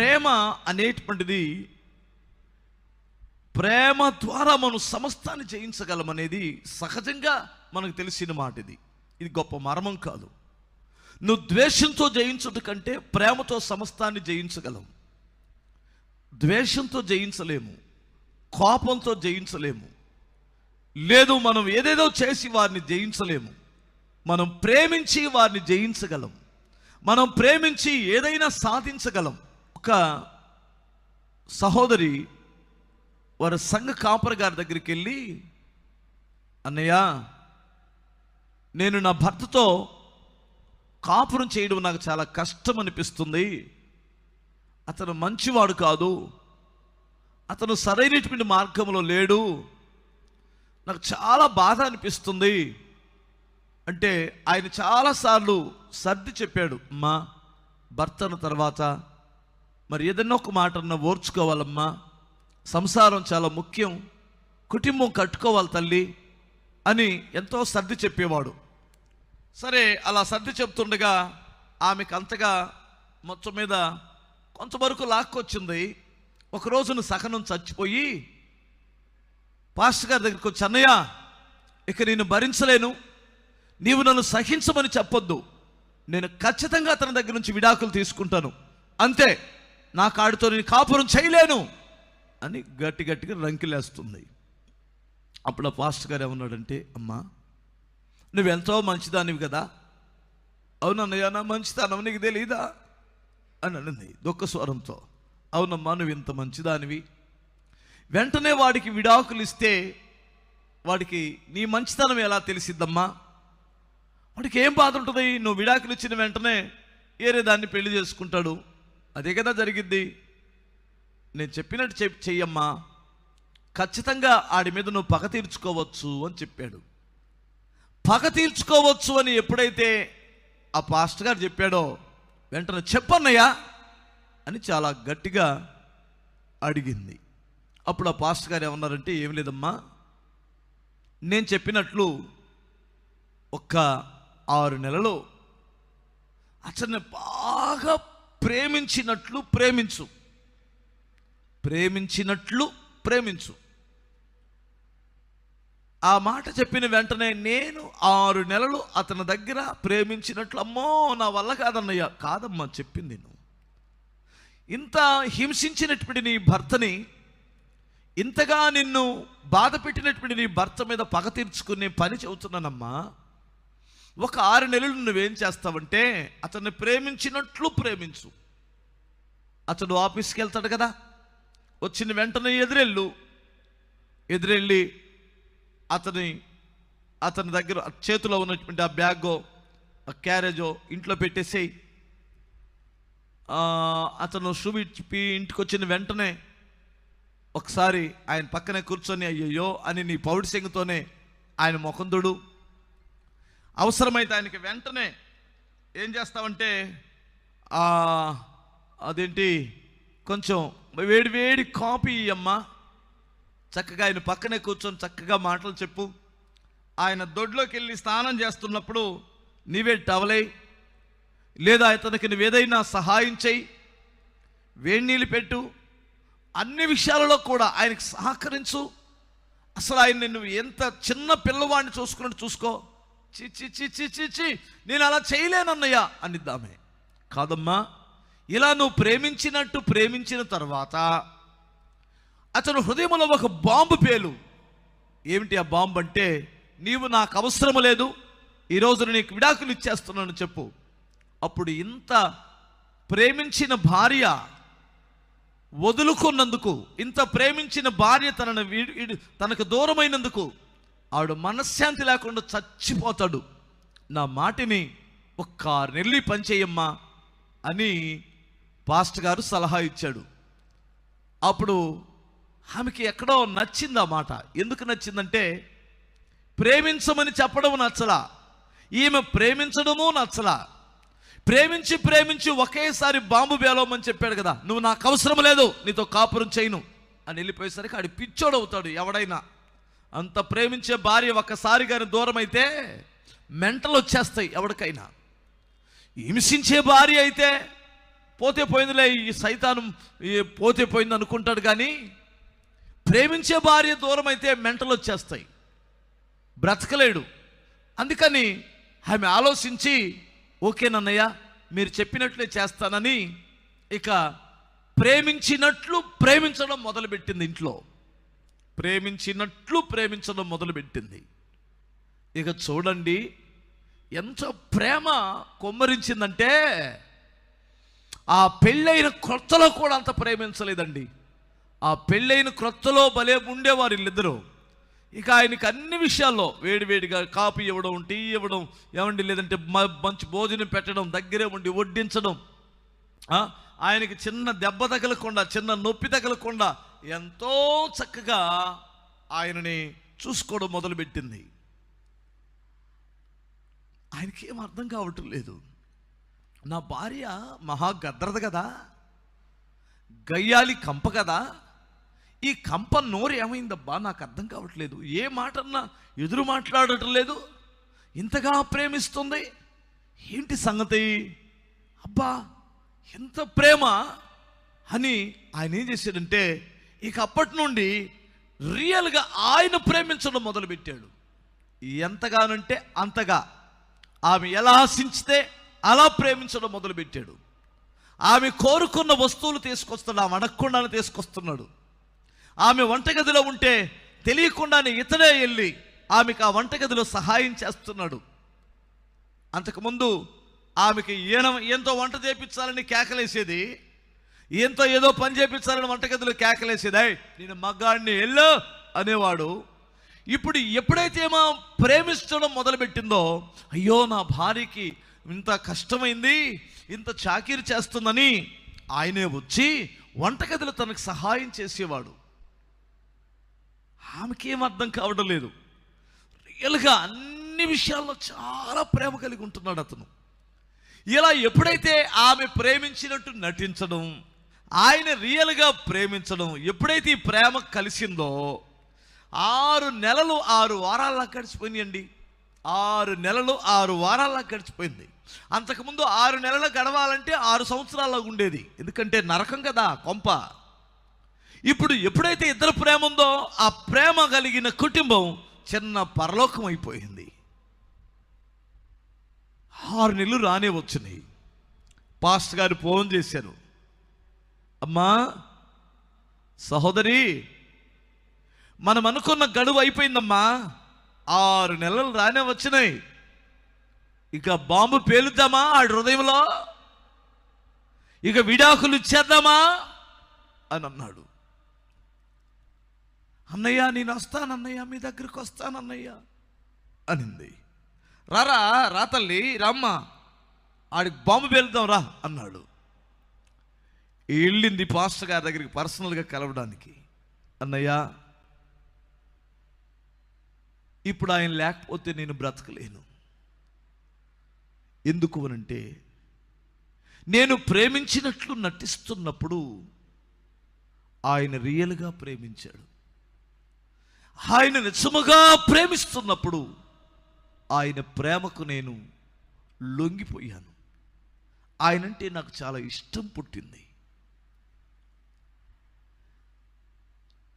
ప్రేమ అనేటువంటిది ప్రేమ ద్వారా మనం సమస్తాన్ని జయించగలం అనేది సహజంగా మనకు తెలిసిన మాట ఇది ఇది గొప్ప మర్మం కాదు. నువ్వు ద్వేషంతో జయించుట కంటే ప్రేమతో సమస్తాన్ని జయించగలం. ద్వేషంతో జయించలేము. కోపంతో జయించలేము. లేదు మనం ఏదేదో చేసి వారిని జయించలేము. మనం ప్రేమించి వారిని జయించగలం. మనం ప్రేమించి ఏదైనా సాధించగలం. ఒక సహోదరి వారి సంఘ కాపరి గారి దగ్గరికి వెళ్ళి అన్నయ్య నేను నా భర్తతో కాపురం చేయడం నాకు చాలా కష్టం అనిపిస్తుంది అతను మంచివాడు కాదు. అతను సరైనటువంటి మార్గంలో లేడు. నాకు చాలా బాధ అనిపిస్తుంది. అంటే ఆయన చాలాసార్లు సర్ది చెప్పాడు అమ్మా భర్తను తర్వాత మరి ఏదన్నా ఒక మాట ఓర్చుకోవాలమ్మా. సంసారం చాలా ముఖ్యం. కుటుంబం కట్టుకోవాలి తల్లి అని ఎంతో సర్ది చెప్పేవాడు. సరే అలా సర్ది చెప్తుండగా ఆమెకు అంతగా మొత్తం మీద కొంతవరకు లాక్కొచ్చింది. ఒక రోజున సహనం చచ్చిపోయి పాస్టర్ గారి దగ్గరికి వచ్చి అన్నయ్య ఇక నేను భరించలేను. నీవు నన్ను సహించమని చెప్పొద్దు. నేను ఖచ్చితంగా అతని దగ్గర నుంచి విడాకులు తీసుకుంటాను. అంతే. నా కాడితో నేను కాపురం చేయలేను అని గట్టి గట్టిగా రంకిలేస్తుంది. అప్పుడు ఆ పాస్టర్ గారు ఏమన్నాడంటే అమ్మా నువ్వెంతో మంచిదానివి కదా. అవునన్నయ్య నా మంచితనం నీకు తెలీదా? అని అనింది దుఃఖ స్వరంతో. అవునమ్మా నువ్వు ఇంత మంచిదానివి. వెంటనే వాడికి విడాకులు ఇస్తే వాడికి నీ మంచితనం ఎలా తెలిసిద్దమ్మా? వాడికి ఏం బాధ ఉంటుంది? నువ్వు విడాకులు ఇచ్చిన వెంటనే వేరే దాన్ని పెళ్ళి చేసుకుంటాడు. అదే కదా జరిగింది నేను చెప్పినట్టు చెప్ చెయ్యమ్మా. ఖచ్చితంగా ఆడి మీద నువ్వు పగ తీర్చుకోవచ్చు అని చెప్పాడు. పగ తీర్చుకోవచ్చు అని ఎప్పుడైతే ఆ పాస్టర్ గారు చెప్పాడో వెంటనే చెప్పన్నయ్యా అని చాలా గట్టిగా అడిగింది. అప్పుడు ఆ పాస్టర్ గారు ఏమన్నారంటే ఏం లేదమ్మా. నేను చెప్పినట్లు ఒక్క ఆరు నెలలు అతన్ని బాగా ప్రేమించినట్లు ప్రేమించు. ప్రేమించినట్లు ప్రేమించు. ఆ మాట చెప్పిన వెంటనే నేను ఆరు నెలలు అతని దగ్గర ప్రేమించినట్లు అమ్మో నా వల్ల కాదన్నయ్య. కాదమ్మా చెప్పింది నువ్వు ఇంత హింసించినటువంటి నీ భర్తని ఇంతగా నిన్ను బాధ పెట్టినటువంటి నీ భర్త మీద పగ తీర్చుకునే పని చెబుతున్నానమ్మా. ఒక ఆరు నెలలు నువ్వేం చేస్తావంటే అతన్ని ప్రేమించినట్లు ప్రేమించు. అతడు ఆఫీస్కి వెళ్తాడు కదా. వచ్చిన వెంటనే ఎదురెళ్ళు. ఎదురెళ్ళి అతని అతని దగ్గర చేతిలో ఉన్నటువంటి ఆ బ్యాగో ఆ క్యారేజో ఇంట్లో పెట్టేసేయి. అతను షూ ఇంటికి వచ్చిన వెంటనే ఒకసారి ఆయన పక్కనే కూర్చొని అయ్యయ్యో అని నీ పౌడిసింగతోనే ఆయన ముఖందుడు అవసరమైతే ఆయనకి వెంటనే ఏం చేస్తావంటే అదేంటి కొంచెం వేడి వేడి కాపీ అమ్మ చక్కగా ఆయన పక్కనే కూర్చొని చక్కగా మాటలు చెప్పు. ఆయన దొడ్లోకి వెళ్ళి స్నానం చేస్తున్నప్పుడు నీవే టవలై లేదా ఇతనికి నువ్వేదైనా సహాయం చేయి వేడి నీళ్ళు పెట్టు. అన్ని విషయాలలో కూడా ఆయనకు సహకరించు. అసలు ఆయన నువ్వు ఎంత చిన్న పిల్లవాడిని చూసుకున్నట్టు చూసుకో. చి చి చి చి చి చి నేను అలా చేయలేనన్నయ్యా అనిద్దామే. కాదమ్మా ఇలా నువ్వు ప్రేమించినట్టు ప్రేమించిన తర్వాత అతను హృదయంలో ఒక బాంబు పేలు. ఏమిటి ఆ బాంబు అంటే నీవు నాకు అవసరం లేదు ఈరోజు నీకు విడాకులు ఇచ్చేస్తున్నాను చెప్పు. అప్పుడు ఇంత ప్రేమించిన భార్య వదులుకున్నందుకు ఇంత ప్రేమించిన భార్య తనను వీడి- తనకు దూరమైనందుకు ఆవిడ మనశ్శాంతి లేకుండా చచ్చిపోతాడు. నా మాటిని ఒక్క నెల్లి పనిచేయమ్మా అని పాస్ట్ గారు సలహా ఇచ్చాడు. అప్పుడు ఆమెకి ఎక్కడో నచ్చింది ఆ మాట. ఎందుకు నచ్చిందంటే ప్రేమించమని చెప్పడం నచ్చలా. ఈమె ప్రేమించడము నచ్చలా. ప్రేమించి ప్రేమించి ఒకేసారి బాంబు బేలోమని చెప్పాడు కదా నువ్వు నాకు అవసరం లేదు నీతో కాపురం చేయను అని వెళ్ళిపోయేసరికి ఆడి పిచ్చోడవుతాడు ఎవడైనా. అంత ప్రేమించే భార్య ఒక్కసారి కానీ దూరం అయితే మెంటలు వచ్చేస్తాయి ఎవరికైనా. హింసించే భార్య అయితే పోతే పోయిందిలే ఈ సైతానం పోతే పోయింది అనుకుంటాడు కానీ ప్రేమించే భార్య దూరం అయితే మెంటలు వచ్చేస్తాయి. బ్రతకలేడు. అందుకని ఆమె ఆలోచించి ఓకేనన్నయ్య మీరు చెప్పినట్లే చేస్తానని ఇక ప్రేమించినట్లు ప్రేమించడం మొదలుపెట్టింది ఇంట్లో. ప్రేమించినట్లు ప్రేమించడం మొదలుపెట్టింది. ఇక చూడండి ఎంత ప్రేమ కొమ్మరించిందంటే ఆ పెళ్ళైన క్రొత్తలో కూడా అంత ప్రేమించలేదండి. ఆ పెళ్ళైన క్రొత్తలో భలే ఉండేవారు వీళ్ళిద్దరూ. ఇక ఆయనకి అన్ని విషయాల్లో వేడివేడిగా కాఫీ ఇవ్వడం టీ ఇవ్వడం ఏమండి లేదంటే మ- మంచి భోజనం పెట్టడం దగ్గరే ఉండి వడ్డించడం ఆయనకి చిన్న దెబ్బ తగలకుండా చిన్న నొప్పి తగలకుండా ఎంతో చక్కగా ఆయనని చూసుకోవడం మొదలుపెట్టింది. ఆయనకి ఏం అర్థం కావటం లేదు. నా భార్య మహా గద్రద కదా. గయ్యాలి కంప కదా. ఈ కంప నోరు ఏమైందబ్బా? నాకు అర్థం కావట్లేదు ఏ మాటన్నా ఎదురు మాట్లాడటం లేదు. ఇంతగా ప్రేమిస్తుంది. ఏంటి సంగతి? అబ్బా ఎంత ప్రేమ అని ఆయన ఏం చేశాడంటే ఇక అప్పటి నుండి రియల్గా ఆయన ప్రేమించడం మొదలుపెట్టాడు. ఎంతగానంటే అంతగా. ఆమె ఎలా ఆశించితే అలా ప్రేమించడం మొదలుపెట్టాడు. ఆమె కోరుకున్న వస్తువులు తీసుకొస్తున్నాడు ఆమె అడగకుండానే తీసుకొస్తున్నాడు. ఆమె వంటగదిలో ఉంటే తెలియకుండానే ఇతనే వెళ్ళి ఆమెకు ఆ వంటగదిలో సహాయం చేస్తున్నాడు. అంతకుముందు ఆమెకి ఈయన ఎంతో వంట చేపించాలని కేకలేసేది. ఈయంతో ఏదో పని చేపించాలని వంటగదిలో కేకలేసేది. "ఏయ్, నేను మగ్గాడిని వెళ్ళు అనేవాడు. ఇప్పుడు ఎప్పుడైతే మా ప్రేమించడం మొదలుపెట్టిందో అయ్యో నా భార్యకి ఇంత కష్టమైంది ఇంత చాకిరి చేస్తుందని ఆయనే వచ్చి వంటగదిలో తనకు సహాయం చేసేవాడు. ఆమెకేం అర్థం కావడం లేదు. రియల్గా అన్ని విషయాల్లో చాలా ప్రేమ కలిగి ఉంటున్నాడు అతను. ఇలా ఎప్పుడైతే ఆమె ప్రేమించినట్టు నటించడం ఆయన రియల్గా ప్రేమించడం ఎప్పుడైతే ఈ ప్రేమ కలిసిందో ఆరు నెలలు ఆరు వారాల్లా గడిచిపోయినాయండి. ఆరు నెలలు ఆరు వారాల్లా గడిచిపోయింది. అంతకుముందు ఆరు నెలలు గడవాలంటే ఆరు సంవత్సరాల్లో ఉండేది. ఎందుకంటే నరకం కదా కొంప. ఇప్పుడు ఎప్పుడైతే ఇద్దరు ప్రేమ ఉందో ఆ ప్రేమ కలిగిన కుటుంబం చిన్న పరలోకం అయిపోయింది. ఆరు నెలలు రానే వచ్చినాయి. పాస్టర్ గారు ఫోన్ చేశారు. అమ్మా సహోదరి మనం అనుకున్న గడువు అయిపోయిందమ్మా. ఆరు నెలలు రానే వచ్చినాయి. ఇక బాంబు పేలుద్దామా ఆ హృదయంలో? ఇక విడాకులు ఇచ్చేద్దామా? అని అన్నాడు. అన్నయ్య నేను వస్తానన్నయ్య మీ దగ్గరికి వస్తానన్నయ్య అనింది. రారా రా తల్లి ఆడికి బాంబు పేలుద్దాం రా అన్నాడు. వెళ్ళింది పాస్టర్ గారి దగ్గరికి పర్సనల్గా కలవడానికి. అన్నయ్య ఇప్పుడు ఆయన లేకపోతే నేను బ్రతకలేను. ఎందుకు అనంటే నేను ప్రేమించినట్లు నటిస్తున్నప్పుడు ఆయన రియల్గా ప్రేమించాడు. ఆయన నిజముగా ప్రేమిస్తున్నప్పుడు ఆయన ప్రేమకు నేను లొంగిపోయాను. ఆయనంటే నాకు చాలా ఇష్టం పుట్టింది.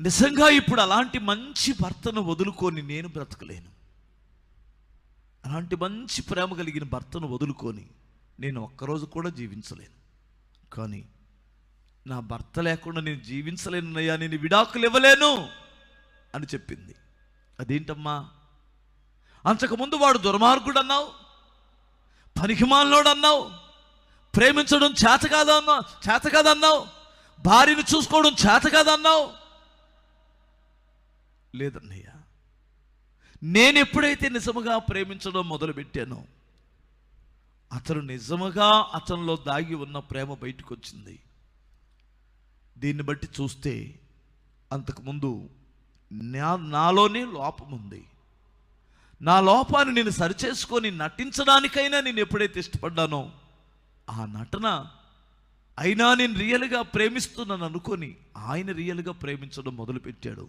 నిజంగా ఇప్పుడు అలాంటి మంచి భర్తను వదులుకొని నేను బ్రతకలేను. అలాంటి మంచి ప్రేమ కలిగిన భర్తను వదులుకొని నేను ఒక్కరోజు కూడా జీవించలేను. కానీ నా భర్త లేకుండా నేను జీవించలేనయ్యా నేను విడాకులు ఇవ్వలేను అని చెప్పింది. అదేంటమ్మా? అంతకుముందు వాడు దుర్మార్గుడు అన్నావు పనికిమాలనోడు అన్నావు ప్రేమించడం చేత కాదన్నావు చేత కాదన్నావు భార్యను చూసుకోవడం చేత కాదన్నావు. లేదన్నయ్య నేను ఎప్పుడైతే నిజముగా ప్రేమించడం మొదలుపెట్టానో అతను నిజముగా అతనిలో దాగి ఉన్న ప్రేమ బయటకు వచ్చింది దీన్ని బట్టి చూస్తే అంతకుముందు నా నాలోనే లోపం ఉంది నా లోపాన్ని నేను సరిచేసుకొని నటించడానికైనా నేను ఎప్పుడైతే ఇష్టపడ్డానో ఆ నటన అయినా నేను రియల్గా ప్రేమిస్తున్నాను అనుకొని ఆయన రియల్గా ప్రేమించడం మొదలుపెట్టాడు.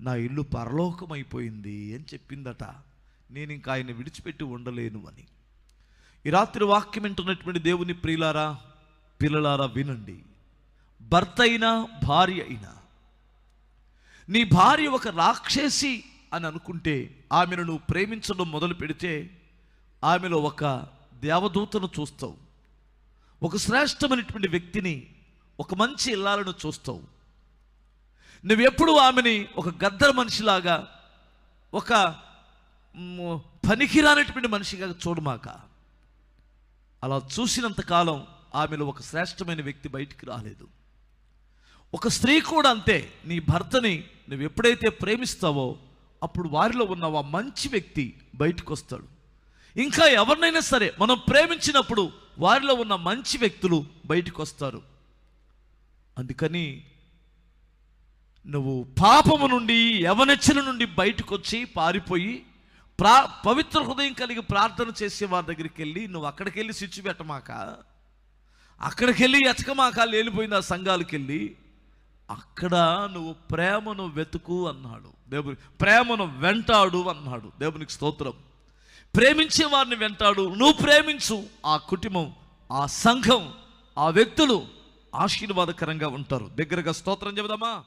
నా ఇల్లు పరలోకం అయిపోయింది అని చెప్పిందట. నేను ఇంకా ఆయన విడిచిపెట్టి ఉండలేను అని. ఈ రాత్రి వాక్యం వింటున్నటువంటి దేవుని ప్రియులారా పిల్లలారా వినండి. భర్త అయినా భార్య అయినా నీ భార్య ఒక రాక్షసి అని అనుకుంటే ఆమెను నువ్వు ప్రేమించడం మొదలు పెడితే ఆమెలో ఒక దేవదూతను చూస్తావు. ఒక శ్రేష్టమైనటువంటి వ్యక్తిని ఒక మంచి ఇల్లాలను చూస్తావు. నువ్వెప్పుడు ఆమెని ఒక గద్దర మనిషిలాగా ఒక పనికిరానటువంటి మనిషిగా చూడమాక. అలా చూసినంతకాలం ఆమెలో ఒక శ్రేష్టమైన వ్యక్తి బయటికి రాలేదు. ఒక స్త్రీ కూడా అంతే నీ భర్తని నువ్వు ఎప్పుడైతే ప్రేమిస్తావో అప్పుడు వారిలో ఉన్న ఆ మంచి వ్యక్తి బయటకు వస్తాడు ఇంకా ఎవరినైనా సరే మనం ప్రేమించినప్పుడు వారిలో ఉన్న మంచి వ్యక్తులు బయటకు వస్తారు అందుకని నువ్వు పాపము నుండి యవనెచ్చల నుండి బయటకు వచ్చి పారిపోయి ప్రా పవిత్ర హృదయం కలిగి ప్రార్థన చేసే వారి దగ్గరికి వెళ్ళి నువ్వు అక్కడికి వెళ్ళి స్విచ్ పెట్టమాక అక్కడికి వెళ్ళి ఎతకమాక లేలిపోయింది ఆ సంఘాలకు వెళ్ళి అక్కడ నువ్వు ప్రేమను వెతుకు అన్నాడు. దేవుని ప్రేమను వెంటాడు అన్నాడు. దేవునికి స్తోత్రం. ప్రేమించే వారిని వెంటాడు. నువ్వు ప్రేమించు. ఆ కుటుంబం ఆ సంఘం ఆ వ్యక్తులు ఆశీర్వాదకరంగా ఉంటారు. దగ్గరగా స్తోత్రం చెబుదామా?